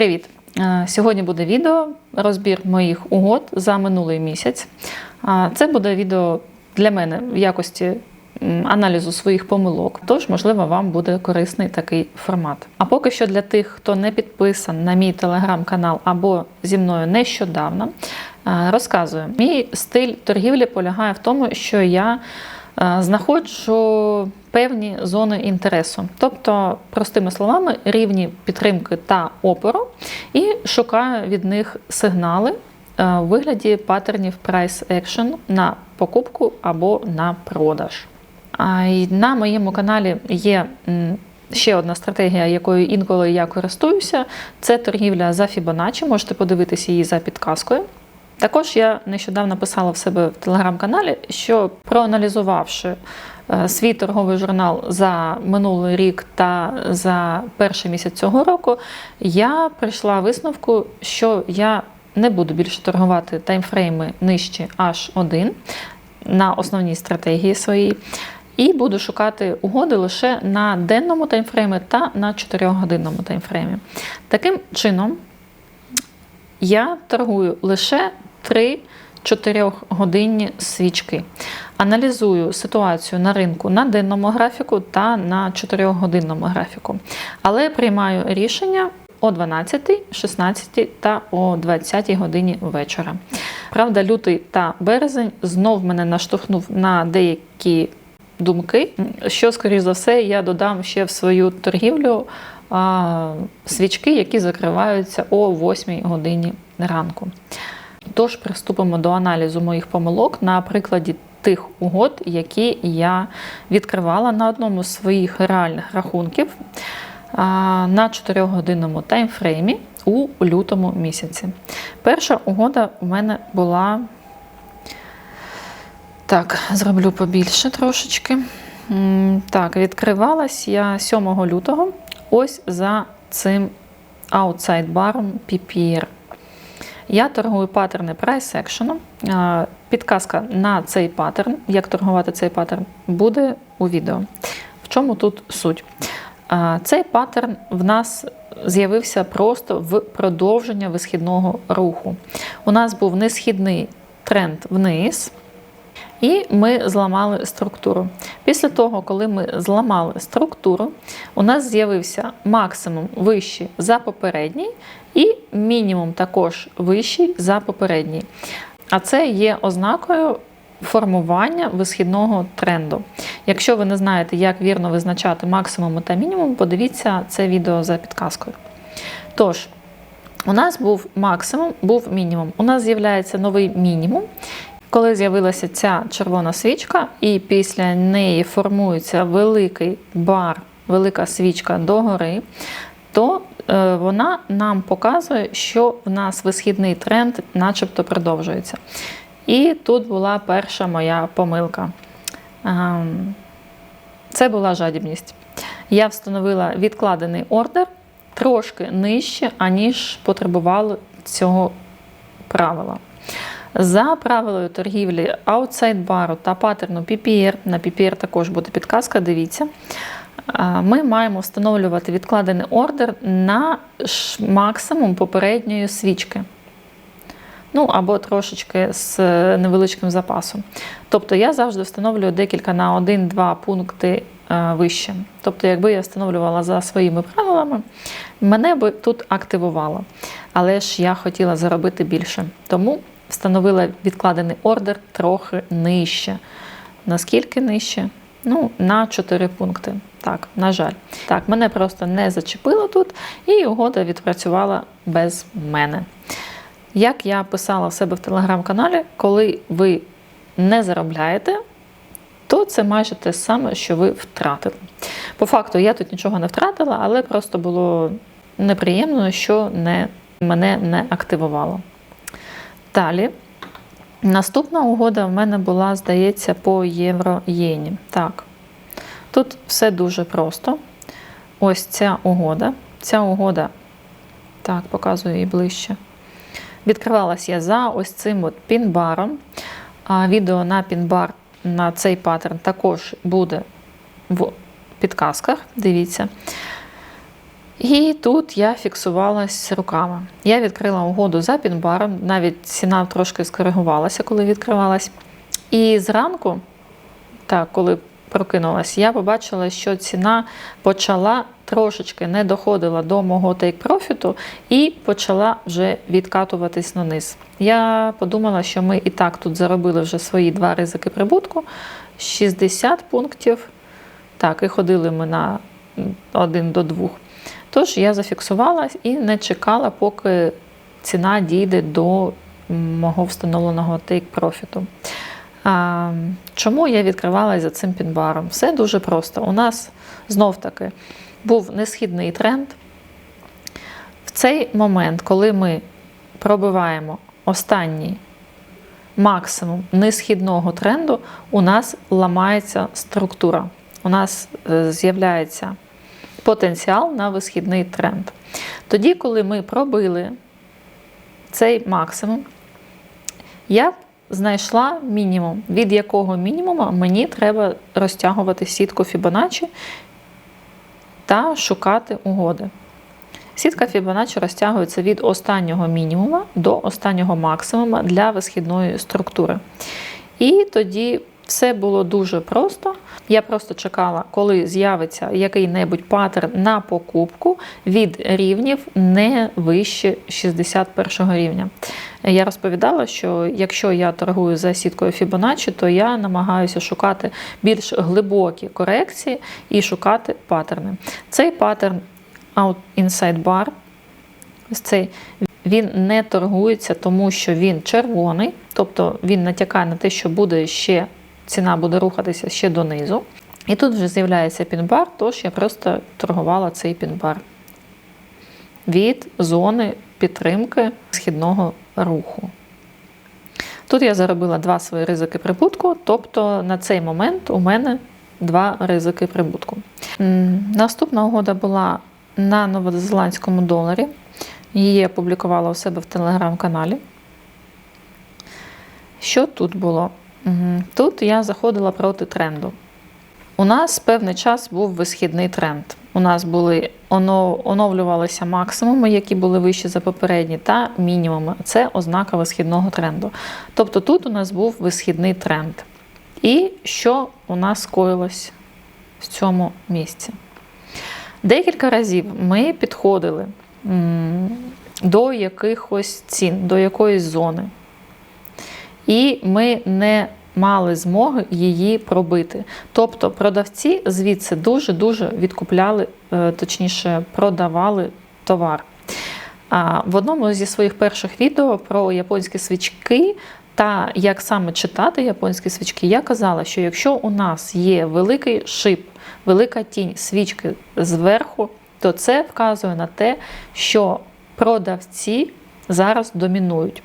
Привіт! Е, Сьогодні буде відео розбір моїх угод за минулий місяць. Це буде відео для мене в якості аналізу своїх помилок, тож, можливо, вам буде корисний такий формат. А поки що для тих, хто не підписан на мій телеграм-канал або зі мною нещодавно, е, розказую. Мій стиль торгівлі полягає в тому, що я знаходжу певні зони інтересу, тобто, простими словами, рівні підтримки та опору, і шукаю від них сигнали е, у вигляді паттернів price action на покупку або на продаж. На моєму каналі є ще одна стратегія, якою інколи я користуюся. Це торгівля за Fibonacci, можете подивитися її за підказкою. Також я нещодавно писала в себе в телеграм-каналі, що проаналізувавши е, свій торговий журнал за минулий рік та за перший місяць цього року, я прийшла висновку, що я не буду більше торгувати таймфрейми нижче H1 на основній стратегії своїй. І буду шукати угоди лише на денному таймфреймі та на 4-годинному таймфреймі. Таким чином, я торгую лише 3 4-годинні свічки. Аналізую ситуацію на ринку на денному графіку та на 4-годинному графіку. Але приймаю рішення о 12, 16 та о 20 годині вечора. Правда, лютий та березень знов мене наштовхнув на деякі думки, що, скоріш за все, я додам ще в свою торгівлю а, свічки, які закриваються о 8 годині ранку. Тож приступимо до аналізу моїх помилок на прикладі тих угод, які я відкривала на одному з своїх реальних рахунків на 4-годинному таймфреймі у лютому місяці. Перша угода у мене була. Так, зроблю побільше трошечки. Так, відкривалась я 7 лютого ось за цим аутсайд-баром PPR. Я торгую паттерни price action. Підказка на цей паттерн, як торгувати цей паттерн, буде у відео. В чому тут суть? Цей паттерн в нас з'явився просто в продовження висхідного руху. У нас був несхідний тренд вниз. І ми зламали структуру. Після того, коли ми зламали структуру, у нас з'явився максимум вищий за попередній, і мінімум також вищий за попередній. А це є ознакою формування висхідного тренду. Якщо ви не знаєте, як вірно визначати максимум та мінімум, подивіться це відео за підказкою. Тож, у нас був максимум, був мінімум. У нас з'являється новий мінімум. Коли з'явилася ця червона свічка, і після неї формується великий бар, велика свічка догори, то е, вона нам показує, що в нас висхідний тренд начебто продовжується. І тут була перша моя помилка. Ем, Це була жадібність. Я встановила відкладений ордер трошки нижче, аніж потребувало цього правила. За правилою торгівлі аутсайд-бару та паттерну PPR, на PPR також буде підказка, дивіться. Ми маємо встановлювати відкладений ордер на максимум попередньої свічки. Ну, або трошечки з невеличким запасом. Тобто я завжди встановлюю декілька на 1-2 пункти вище. Тобто, якби я встановлювала за своїми правилами, мене би тут активувало. Але ж я хотіла заробити більше. Тому встановила відкладений ордер трохи нижче. Наскільки нижче? Ну, на 4 пункти. Так, на жаль. Так, мене просто не зачепило тут, і угода відпрацювала без мене. Як я писала в себе в телеграм-каналі, коли ви не заробляєте, то це майже те саме, що ви втратили. По факту, я тут нічого не втратила, але просто було неприємно, що не, мене не активувало. Далі. Наступна угода в мене була, здається, по євро-єні. Так. Тут все дуже просто. Ось ця угода. Ця угода, так, показую її ближче. Відкривалася я за ось цим от пінбаром. Відео на пінбар на цей паттерн також буде в підказках. Дивіться. І тут я фіксувалась руками. Я відкрила угоду за пінбаром, навіть ціна трошки скоригувалася, коли відкривалась. І зранку, так, коли прокинулась, я побачила, що ціна почала трошечки не доходила до мого тейк-профіту і почала вже відкатуватись на низ. Я подумала, що ми і так тут заробили вже свої два ризики прибутку 60 пунктів. Так, і ходили ми на один до двох. Тож я зафіксувалась і не чекала, поки ціна дійде до мого встановленого тейк-профіту. А, Чому я відкривалася за цим пінбаром? Все дуже просто. У нас знов-таки був несхідний тренд. В цей момент, коли ми пробиваємо останній максимум несхідного тренду, у нас ламається структура. У нас е, з'являється потенціал на висхідний тренд. Тоді, коли ми пробили цей максимум, я знайшла мінімум, від якого мінімуму мені треба розтягувати сітку Fibonacci та шукати угоди. Сітка Fibonacci розтягується від останнього мінімума до останнього максимума для висхідної структури. І тоді все було дуже просто. Я просто чекала, коли з'явиться який-небудь паттерн на покупку від рівнів не вище 61 рівня. Я розповідала, що якщо я торгую за сіткою Fibonacci, то я намагаюся шукати більш глибокі корекції і шукати паттерни. Цей паттерн Inside Bar, цей, він не торгується, тому що він червоний, тобто він натякає на те, що буде ще ціна буде рухатися ще донизу. І тут вже з'являється пінбар, тож я просто торгувала цей пінбар від зони підтримки східного руху. Тут я заробила два свої ризики прибутку, тобто на цей момент у мене два ризики прибутку. Наступна угода була на новозеландському доларі. Її я публікувала у себе в телеграм-каналі. Що тут було? Тут я заходила проти тренду. У нас певний час був висхідний тренд. У нас були оновлювалися максимуми, які були вищі за попередні, та мінімуми. Це ознака висхідного тренду. Тобто тут у нас був висхідний тренд. І що у нас скоїлось в цьому місці? Декілька разів ми підходили до якихось цін, до якоїсь зони. І ми не мали змоги її пробити. Тобто продавці звідси дуже-дуже відкупляли, е, точніше, продавали товар. В одному зі своїх перших відео про японські свічки та як саме читати японські свічки, я казала, що якщо у нас є великий шип, велика тінь свічки зверху, то це вказує на те, що продавці зараз домінують.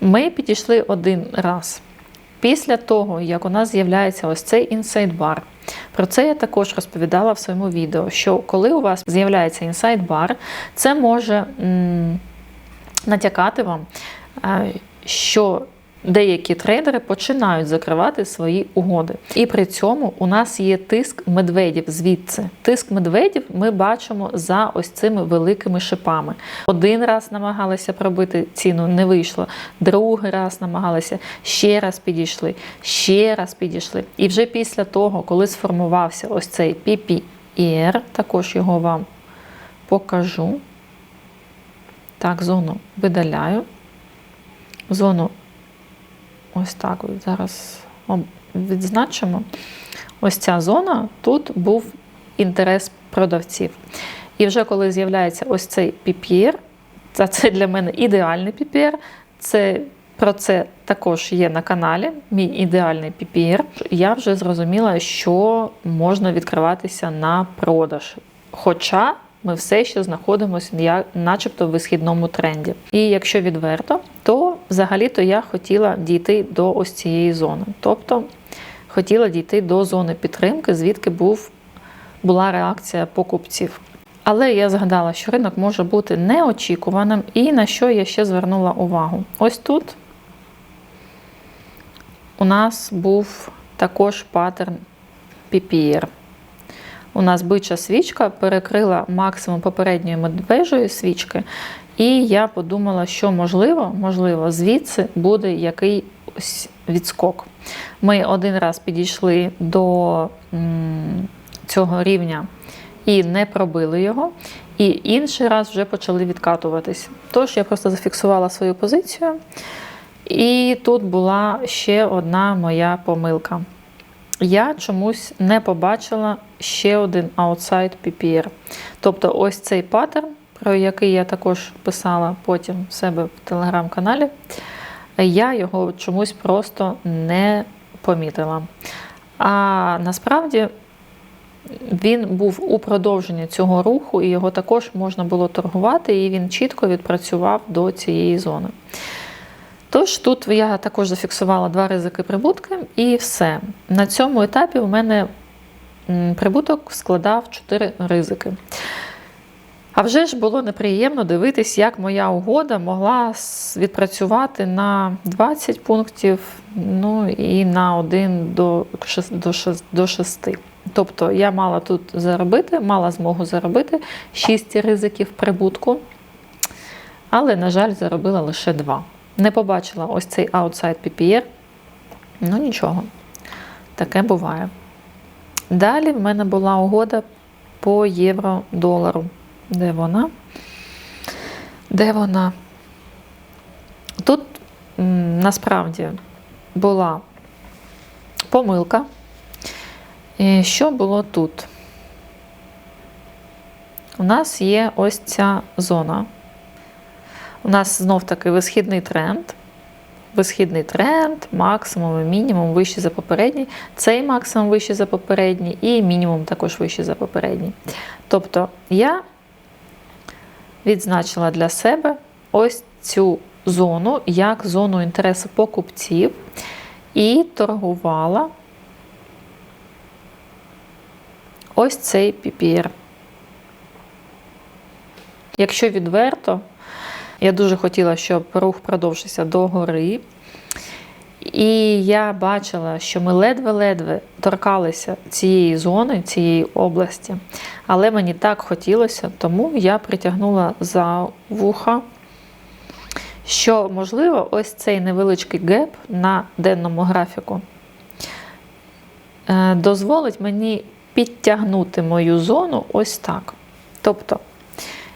Ми підійшли один раз. Після того, як у нас з'являється ось цей інсайд-бар, про це я також розповідала в своєму відео, що коли у вас з'являється інсайд-бар, це може м натякати вам, що деякі трейдери починають закривати свої угоди. І при цьому у нас є тиск медведів звідси. Тиск медведів ми бачимо за ось цими великими шипами. Один раз намагалися пробити ціну, не вийшло. Другий раз намагалися, ще раз підійшли, ще раз підійшли. І вже після того, коли сформувався ось цей PPR, також його вам покажу. Так, зону видаляю. Зону Ось так от зараз відзначимо. Ось ця зона, тут був інтерес продавців. І вже коли з'являється ось цей PPR, це, для мене ідеальний PPR, це про це також є на каналі, мій ідеальний PPR. Я вже зрозуміла, що можна відкриватися на продаж. Хоча ми все ще знаходимося начебто в висхідному тренді. І якщо відверто, то взагалі-то я хотіла дійти до ось цієї зони. Тобто хотіла дійти до зони підтримки, звідки був, була реакція покупців. Але я згадала, що ринок може бути неочікуваним, і на що я ще звернула увагу. Ось тут у нас був також паттерн PPR. у нас бича свічка перекрила максимум попередньої медвежої свічки. І я подумала, що можливо, можливо, звідси буде якийсь відскок. Ми один раз підійшли до цього рівня і не пробили його, і інший раз вже почали відкатуватись. Тож я просто зафіксувала свою позицію. І тут була ще одна моя помилка. Я чомусь не побачила ще один outside PPR. Тобто, ось цей паттерн, про який я також писала потім в себе в телеграм-каналі, я його чомусь просто не помітила. А насправді він був у продовженні цього руху, і його також можна було торгувати, і він чітко відпрацював до цієї зони. Тож тут я також зафіксувала два ризики прибутки, і все. На цьому етапі у мене прибуток складав 4 ризики. А вже ж було неприємно дивитись, як моя угода могла відпрацювати на 20 пунктів, ну і на 1 до 6. До 6. Тобто я мала тут заробити, мала змогу заробити 6 ризиків прибутку, але, на жаль, заробила лише 2. Не побачила ось цей outside PPR. Ну нічого, таке буває. Далі в мене була угода по євро-долару. Де вона? Де вона? Тут насправді була помилка. І Що було тут? У нас є ось ця зона. У нас знов-таки висхідний тренд. Висхідний тренд, максимум і мінімум вищий за попередній. Цей максимум вищий за попередній, і мінімум також вищий за попередній. Тобто я відзначила для себе ось цю зону як зону інтересу покупців і торгувала ось цей PPR. Якщо відверто, я дуже хотіла, щоб рух продовжився до гори. І я бачила, що ми ледве-ледве торкалися цієї зони, цієї області, але мені так хотілося, тому я притягнула за вуха, що, можливо, ось цей невеличкий геп на денному графіку е, дозволить мені підтягнути мою зону ось так. Тобто,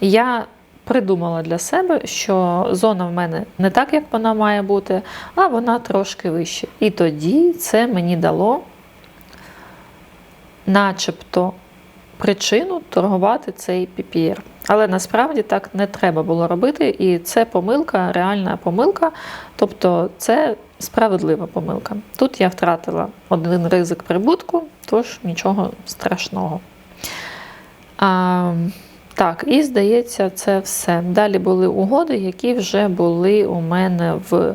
я придумала для себе, що зона в мене не так, як вона має бути, а вона трошки вище. І тоді це мені дало начебто причину торгувати цей PPR. Але насправді так не треба було робити, і це помилка, реальна помилка, тобто це справедлива помилка. Тут я втратила один ризик прибутку, тож нічого страшного. А, так, і здається, це все. Далі були угоди, які вже були у мене в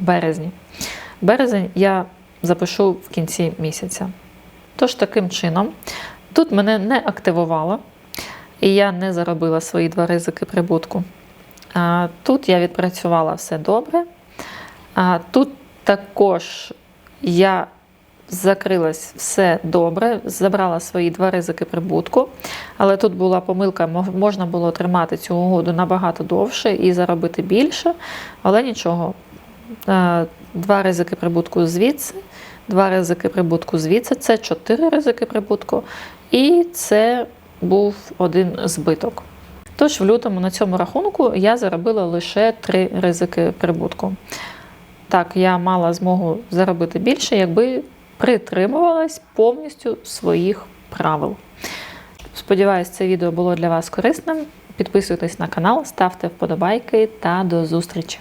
березні. Березень я запишу в кінці місяця. Тож, таким чином, тут мене не активувало, і я не заробила свої два ризики прибутку. Тут я відпрацювала все добре. Тут також я закрилась все добре, забрала свої два ризики прибутку. Але тут була помилка, можна було тримати цю угоду набагато довше і заробити більше. Але нічого. Е, два ризики прибутку звідси, два ризики прибутку звідси це чотири ризики прибутку, і це був один збиток. Тож, в лютому на цьому рахунку я заробила лише три ризики прибутку. Так, я мала змогу заробити більше, якби притримувалась повністю своїх правил. Сподіваюсь, це відео було для вас корисним. Підписуйтесь на канал, ставте вподобайки та до зустрічі!